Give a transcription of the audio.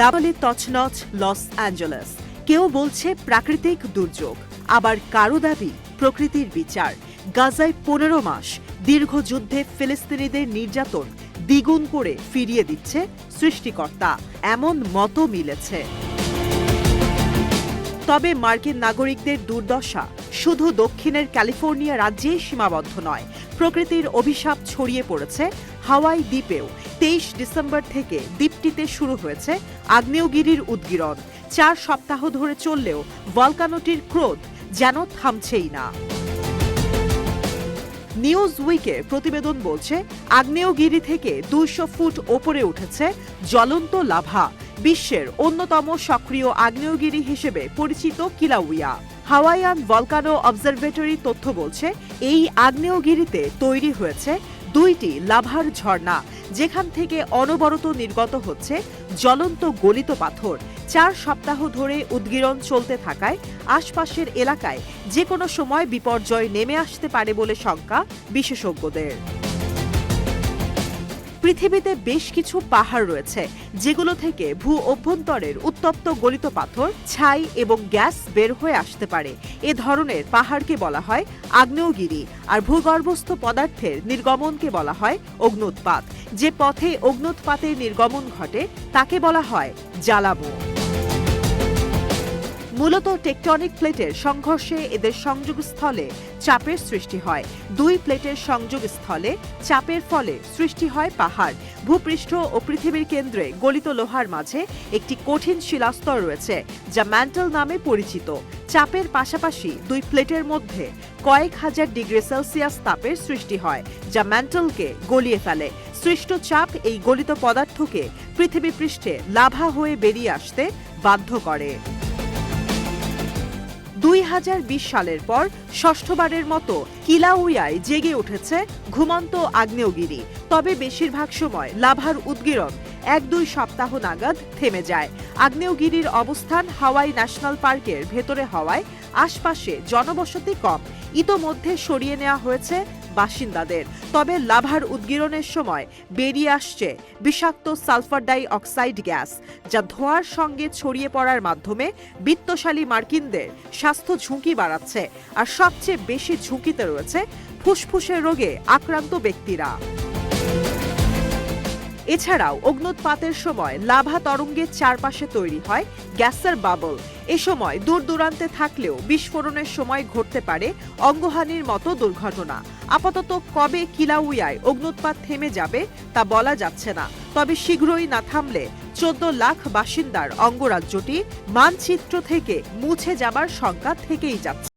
দাবালি তছনছ Los Angeles. কেউ বলছে প্রাকৃতিক দুর্যোগ, আবার কারও দাবি প্রকৃতির বিচার। গাজায় পনেরো মাস দীর্ঘ যুদ্ধে ফিলিস্তিনিদের নির্যাতন দ্বিগুণ করে ফিরিয়ে দিচ্ছে সৃষ্টিকর্তা। এমন মতো মিলেছে। তবে মার্কিন নাগরিকদের দুর্দশা। শুধু দক্ষিণের ক্যালিফোর্নিয়া রাজ্যেই সীমাবদ্ধ নয়, প্রকৃতির অভিশাপ ছড়িয়ে পড়েছে হাওয়াই দ্বীপেও। তেইশ ডিসেম্বর থেকে দ্বীপটিতে শুরু হয়েছে আগ্নেয়গিরির উদ্গীরণ। চার সপ্তাহ ধরে চললেও ভলকানোটির ক্রোধ যেন থামছেই না। নিউজ উইকে প্রতিবেদন বলছে, আগ্নেয়গিরি থেকে দুইশো ফুট ওপরে উঠেছে জ্বলন্ত লাভা। বিশ্বের অন্যতম সক্রিয় আগ্নেয়গিরি হিসেবে পরিচিত কিলাউইয়া। হাওয়াইয়ান ভলকানো অবজারভেটরি তথ্য বলছে, এই আগ্নেয়গিরিতে তৈরি হয়েছে দুইটি লাভার ঝর্ণা, যেখান থেকে অনবরত নির্গত হচ্ছে জ্বলন্ত গলিত পাথর। চার সপ্তাহ ধরে উদ্গীরণ চলতে থাকায় আশপাশের এলাকায় যে কোনো সময় বিপর্যয় নেমে আসতে পারে বলে শঙ্কা বিশেষজ্ঞদের। পৃথিবীতে বেশ কিছু পাহাড় রয়েছে, যেগুলো থেকে ভূ অভ্যন্তরের উত্তপ্ত গলিত পাথর, ছাই এবং গ্যাস বের হয়ে আসতে পারে। এ ধরনের পাহাড়কে বলা হয় আগ্নেয়গিরি আর ভূগর্ভস্থ পদার্থের নির্গমনকে বলা হয় অগ্নুৎপাত। যে পথে অগ্নুৎপাতের নির্গমন ঘটে, তাকে বলা হয় জ্বালামু। মূলত টেকটনিক প্লেটের সংঘর্ষে এদের সংযোগস্থলে চাপের সৃষ্টি হয়। দুই প্লেটের সংযোগস্থলে চাপের ফলে সৃষ্টি হয় পাহাড়। ভূপৃষ্ঠ ও পৃথিবীর কেন্দ্রে গলিত লোহার মাঝে একটি কঠিন শিলাস্তর রয়েছে, যা ম্যান্টেল নামে পরিচিত। চাপের পাশাপাশি দুই প্লেটের মধ্যে কয়েক হাজার ডিগ্রি সেলসিয়াস তাপের সৃষ্টি হয়, যা ম্যান্টেলকে গলিয়ে ফেলে। সৃষ্ট চাপ এই গলিত পদার্থকে পৃথিবী পৃষ্ঠে লাভা হয়ে বেরিয়ে আসতে বাধ্য করে। দুই হাজার বিশ সালের পর ষষ্ঠবারের মতো কিলাউয়ায় জেগে উঠেছে ঘুমন্ত আগ্নেয়গিরি। তবে বেশিরভাগ সময় লাভার উদ্গীরণ, এক দুই সপ্তাহ নাগাদ থেমে যায়। আগ্নেয়গিরির অবস্থান হাওয়াই ন্যাশনাল পার্কের ভেতরে হওয়ায় আশপাশে জনবসতি কম। ইতোমধ্যে সরিয়ে নেওয়া হয়েছে বাসিন্দাদের। তবে লাভার উদ্গীরণের সময় বেরিয়ে আসছে বিষাক্ত সালফার ডাই অক্সাইড গ্যাস, যা ধোঁয়ার সঙ্গে ছড়িয়ে পড়ার মাধ্যমে বিত্তশালী মার্কিনদের স্বাস্থ্য ঝুঁকি বাড়াচ্ছে। আর সবচেয়ে বেশি ঝুঁকিতে রয়েছে ফুসফুসের রোগে আক্রান্ত ব্যক্তিরা। এছাড়াও অগ্নুৎপাতের সময় লাভা তরঙ্গের চারপাশে তৈরি হয় গ্যাসের বাবল। এ সময় দূর দূরান্তে থাকলেও বিস্ফোরণের সময় ঘটতে পারে অঙ্গহানির মতো দুর্ঘটনা। আপাতত কবে কিলাউয়ায় অগ্নুৎপাত থেমে যাবে তা বলা যাচ্ছে না। তবে শীঘ্রই না থামলে চোদ্দ লাখ বাসিন্দার অঙ্গরাজ্যটি মানচিত্র থেকে মুছে যাবার শঙ্কা থেকেই যাচ্ছে।